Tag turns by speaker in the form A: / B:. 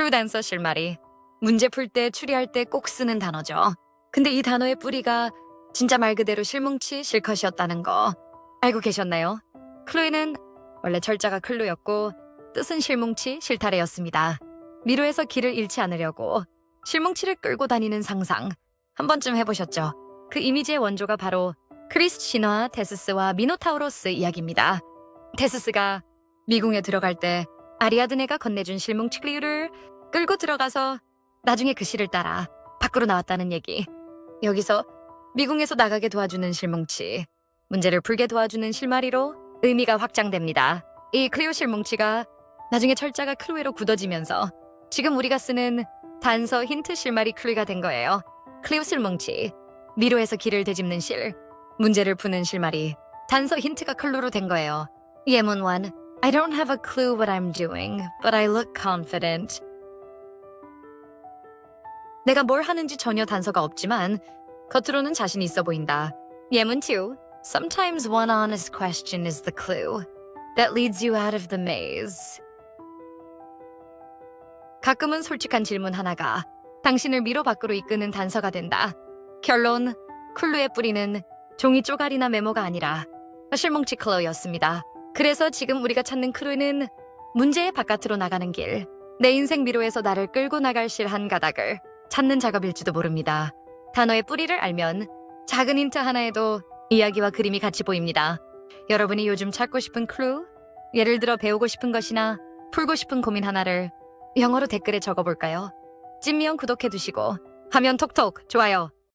A: 크루 댄서 실마리. 문제 풀 때 추리할 때 꼭 쓰는 단어죠. 근데 이 단어의 뿌리가 진짜 말 그대로 실뭉치 실컷이었다는 거 알고 계셨나요? 클로이는 원래 철자가 클로였고 뜻은 실뭉치 실타래였습니다. 미로에서 길을 잃지 않으려고 실뭉치를 끌고 다니는 상상 한 번쯤 해보셨죠? 그 이미지의 원조가 바로 크리스 신화 테스스와 미노타우로스 이야기입니다. 테스스가 미궁에 들어갈 때 아리아드네가 건네준 실뭉치 클리우를 끌고 들어가서 나중에 그 실을 따라 밖으로 나왔다는 얘기. 여기서 미궁에서 나가게 도와주는 실뭉치, 문제를 풀게 도와주는 실마리로 의미가 확장됩니다. 이 클리오 실뭉치가 나중에 철자가 클로에로 굳어지면서 지금 우리가 쓰는 단서 힌트 실마리 클리가 된 거예요. 클리오 실뭉치, 미로에서 길을 되짚는 실, 문제를 푸는 실마리, 단서 힌트가 클로로 된 거예요. 예문 1. I don't have a clue what I'm doing, but I look confident. 내가 뭘 하는지 전혀 단서가 없지만 겉으로는 자신 있어 보인다. 예문 2. Sometimes one honest question is the clue that leads you out of the maze. 가끔은 솔직한 질문 하나가 당신을 미로 밖으로 이끄는 단서가 된다. 결론, 쿨루의 뿌리는 종이 쪼가리나 메모가 아니라 실뭉치 클로였습니다. 그래서 지금 우리가 찾는 크루는 문제의 바깥으로 나가는 길, 내 인생 미로에서 나를 끌고 나갈 실 한 가닥을 찾는 작업일지도 모릅니다. 단어의 뿌리를 알면 작은 힌트 하나에도 이야기와 그림이 같이 보입니다. 여러분이 요즘 찾고 싶은 클루, 예를 들어 배우고 싶은 것이나 풀고 싶은 고민 하나를 영어로 댓글에 적어볼까요? 찐미영 구독해두시고 화면 톡톡 좋아요